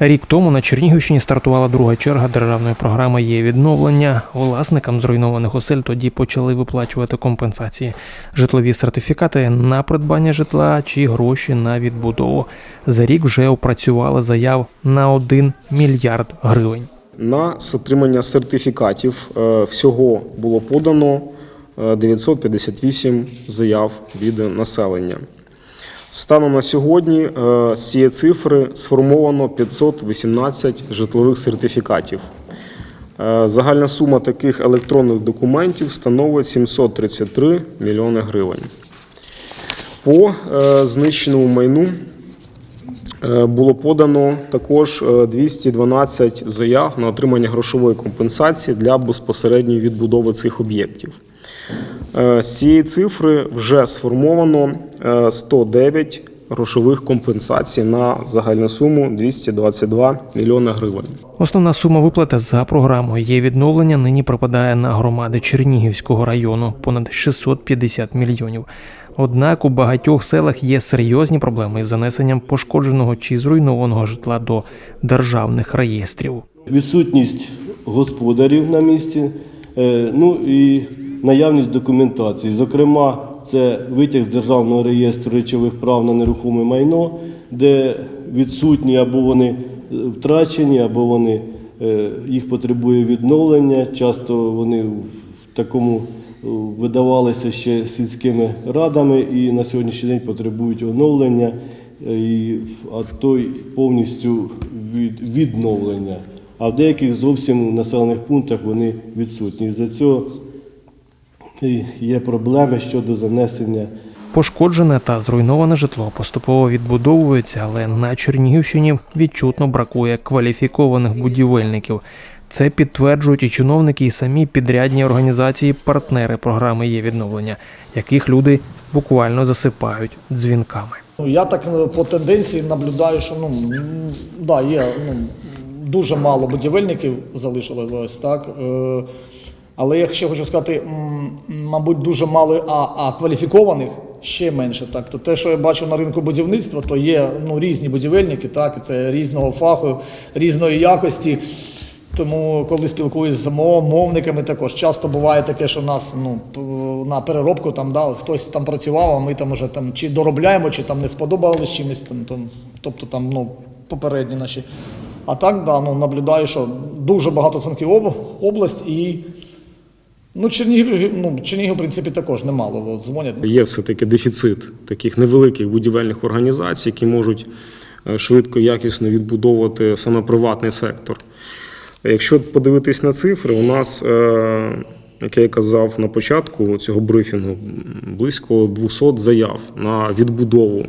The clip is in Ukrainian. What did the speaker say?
Рік тому на Чернігівщині стартувала друга черга державної програми є відновлення. Власникам зруйнованих осель тоді почали виплачувати компенсації, житлові сертифікати на придбання житла чи гроші на відбудову. За рік вже опрацювали заяв на 1 мільярд гривень. На отримання сертифікатів е, всього було подано е, 958 заяв від населення. Станом на сьогодні е, з цієї цифри сформовано 518 житлових сертифікатів. Е, Загальна сума таких електронних документів становить 733 мільйони гривень. По е, знищеному майну було подано також е, 212 заяв на отримання грошової компенсації для безпосередньої відбудови цих об'єктів. Е, З цієї цифри вже сформовано е, 109 грошових компенсацій на загальну суму 222 мільйони гривень. Основна сума виплати за програмою є відновлення. Нині припадає на громади Чернігівського району понад 650 мільйонів. Однак у багатьох селах є серйозні проблеми із занесенням пошкодженого чи зруйнованого житла до державних реєстрів. відсутність господарів на місці, е, ну і наявність документації. Зокрема, це витяг з Державного реєстру речових прав на нерухоме майно, де відсутні або вони е, втрачені, або вони, е, їх потребує відновлення. Часто вони в такому е, видавалися ще сільськими радами і на сьогоднішній день потребують оновлення, а то й повністю відновлення. А в деяких зовсім населених пунктах вони відсутні. За цього є проблеми щодо занесення Пошкоджене та зруйноване житло поступово відбудовується, але на Чернігівщині відчутно бракує кваліфікованих будівельників. Це підтверджують і чиновники, і самі підрядні організації, партнери програми є відновлення, яких люди буквально засипають дзвінками. Ну, я так е, по тенденції наблюдаю, що ну, да, є ну, дуже мало будівельників залишилось ось так. Але я ще хочу сказати, мабуть, дуже мало а, а кваліфікованих ще менше. Так. То те, що я бачу на ринку будівництва, то є ну, різні будівельники, так, це різного фаху, різної якості. Тому, коли спілкуюсь з мовниками, також часто буває таке, що нас ну на переробку там да, хтось там працював, а ми там уже там чи доробляємо, чи там не сподобалось чимось там, там тобто там ну попередні наші. А так, да, ну наблюдаю, що дуже багато об, область і ну Чернігів, ну Чернігів, в принципі, також немало от, дзвонять. Є все-таки дефіцит таких невеликих будівельних організацій, які можуть е, швидко, якісно відбудовувати саме приватний сектор. Якщо подивитись на цифри, у нас, е, як я казав на початку цього брифінгу, близько 200 заяв на відбудову